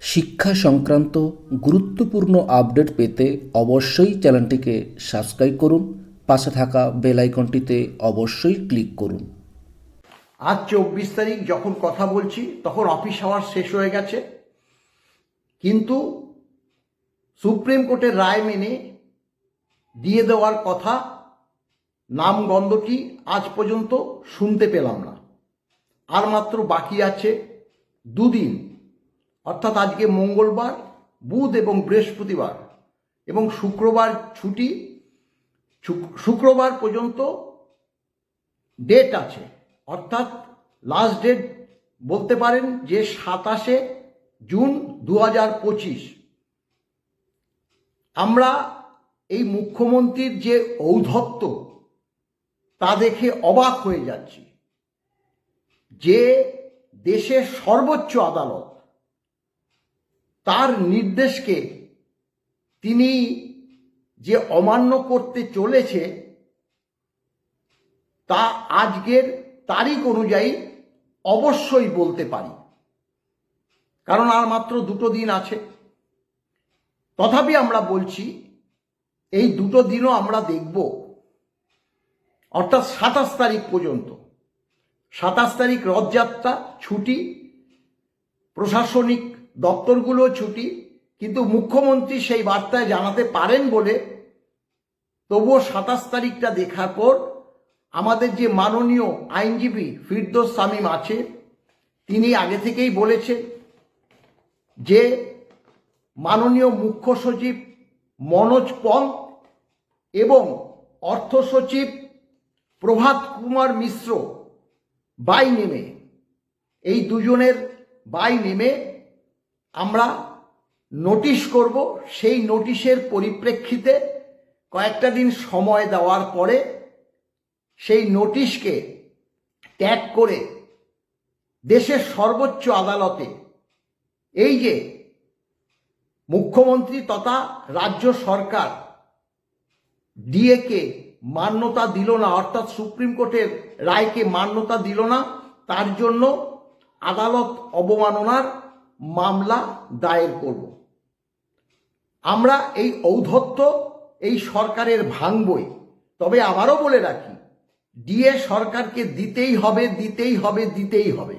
শিক্ষা সংক্রান্ত গুরুত্বপূর্ণ আপডেট পেতে অবশ্যই চ্যানেলটিকে সাবস্ক্রাইব করুন, পাশে থাকা বেল আইকনটিতে অবশ্যই ক্লিক করুন। আজ চব্বিশ তারিখ যখন কথা বলছি, তখন অফিস আওয়ার শেষ হয়ে গেছে। কিন্তু সুপ্রিম কোর্টের রায় মেনে দিয়ে দেওয়ার কথা, নাম গন্ধটি আজ পর্যন্ত শুনতে পেলাম না। আর মাত্র বাকি আছে দুদিন। অর্থাৎ আজকে মঙ্গলবার, বুধ এবং বৃহস্পতিবার এবং শুক্রবার ছুটি শুক্রবার পর্যন্ত ডেট আছে। অর্থাৎ লাস্ট ডেট বলতে পারেন যে সাতাশে জুন দু হাজার পঁচিশ। আমরা এই মুখ্যমন্ত্রীর যে ঔদ্ধত্য, তা দেখে অবাক হয়ে যাচ্ছি যে দেশের সর্বোচ্চ আদালত তার নির্দেশকে তিনি যে অমান্য করতে চলেছে, তা আজকের তারিখ অনুযায়ী অবশ্যই বলতে পারি। কারণ আর মাত্র দুটো দিন আছে। তথাপি আমরা বলছি, এই দুটো দিনও আমরা দেখব। অর্থাৎ সাতাশ তারিখ পর্যন্ত। সাতাশ তারিখ রথযাত্রা, ছুটি, প্রশাসনিক দপ্তরগুলো ছুটি, কিন্তু মুখ্যমন্ত্রী সেই বার্তায় জানাতে পারেন বলে, তবুও সাতাশ তারিখটা দেখার পর আমাদের যে মাননীয় আইনজীবী ফিরদোস সামিম আছে, তিনি আগে থেকেই বলেছেন যে মাননীয় মুখ্য সচিব মনোজ পন্ত এবং অর্থ সচিব প্রভাত কুমার মিশ্র বাই নেমে, এই দুজনের বাই নেমে আমরা নোটিশ করব, সেই নোটিশের পরিপ্রেক্ষিতে কয়েকটা দিন সময় দেওয়ার পরে সেই নোটিশকে ত্যাগ করে দেশের সর্বোচ্চ আদালতে, এই যে মুখ্যমন্ত্রী তথা রাজ্য সরকার ডিএকে মান্যতা দিল না, অর্থাৎ সুপ্রিম কোর্টের রায়কে মান্যতা দিল না, তার জন্য আদালত অবমাননার মামলা দায়ের করব। আমরা এই ঔদ্ধত্য, এই সরকারের ভাঙবই। তবে আবারও বলে রাখি, ডিএ সরকারকে দিতেই হবে দিতেই হবে দিতেই হবে।